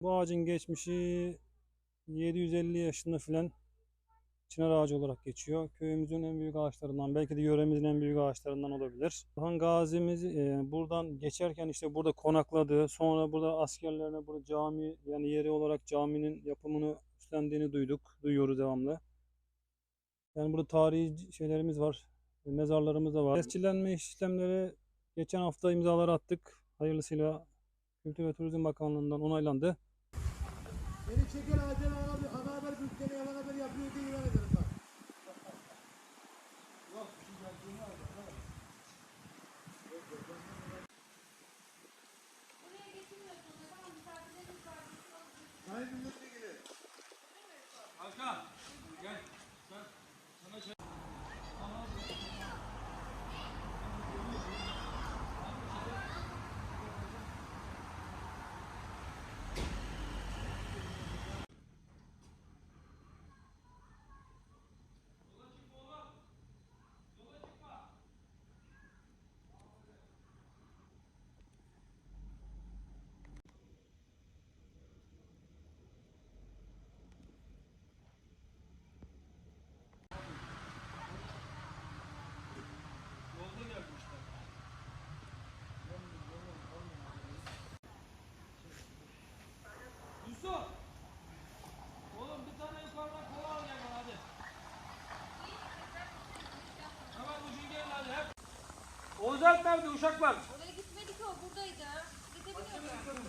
Bu ağacın geçmişi 750 yaşında filan çınar ağacı olarak geçiyor. Köyümüzün en büyük ağaçlarından, belki de yöremizin en büyük ağaçlarından olabilir. Orhan Gazi'miz e, buradan geçerken işte burada konakladı. Sonra burada askerlerine burada cami yani yeri olarak caminin yapımını üstlendiğini duyduk. Duyuyoruz devamlı. Yani burada tarihi şeylerimiz var. Mezarlarımız da var. Tescillenme işlemleri geçen hafta imzaları attık. Hayırlısıyla Kültür ve Turizm Bakanlığı'ndan onaylandı. Beni çeken Adem ana haber bülteni yalan haber yapıyor diye ilan ederim Oğuzalp nerede uşaklar? Oraya gitmedik o buradaydı. Gidebiliyordu.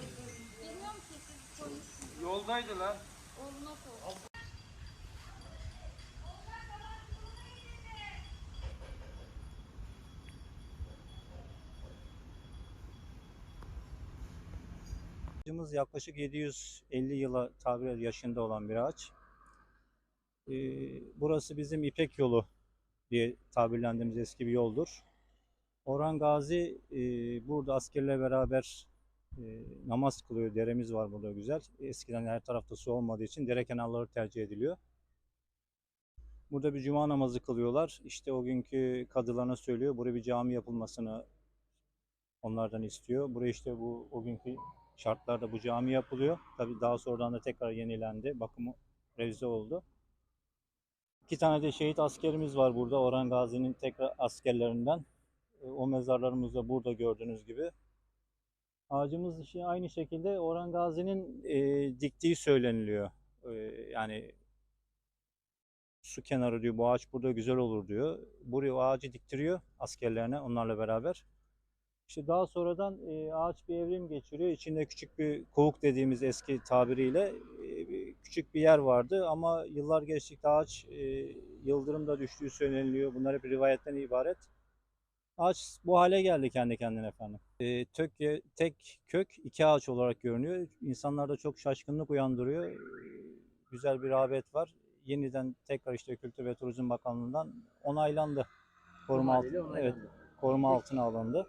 Bilmiyor musun siz koymuşsunuz. Yoldaydı lan. Oğluna sor. Ağacımız yaklaşık 750 yıla tabir yaşında olan bir ağaç. Ee, burası bizim İpek yolu diye tabirlendiğimiz eski bir yoldur. Orhan Gazi e, burada askerle beraber e, namaz kılıyor. Deremiz var burada güzel. Eskiden her tarafta su olmadığı için dere kenarları tercih ediliyor. Burada bir cuma namazı kılıyorlar. İşte o günkü kadılarına söylüyor. Buraya bir cami yapılmasını onlardan istiyor. Buraya işte bu o günkü şartlarda bu cami yapılıyor. Tabii daha sonradan da tekrar yenilendi. Bakımı revize oldu. İki tane de şehit askerimiz var burada. Orhan Gazi'nin tekrar askerlerinden. E, O mezarlarımız da burada gördüğünüz gibi. Ağacımız aynı şekilde Orhan Gazi'nin e, diktiği söyleniliyor. E, yani su kenarı diyor bu ağaç burada güzel olur diyor. Buraya ağacı diktiriyor askerlerine onlarla beraber. İşte daha sonradan e, ağaç bir evrim geçiriyor. İçinde küçük bir kovuk dediğimiz eski tabiriyle e, küçük bir yer vardı ama yıllar geçtikçe ağaç e, yıldırımda düştüğü söyleniliyor. Bunlar hep rivayetten ibaret. Ağaç bu hale geldi kendi kendine efendim. E, tök, tek kök iki ağaç olarak görünüyor. İnsanlarda çok şaşkınlık uyandırıyor. E, güzel bir rağbet var. Yeniden tekrar işte Kültür ve Turizm Bakanlığı'ndan onaylandı. Koruma altına, evet, koruma altına alındı.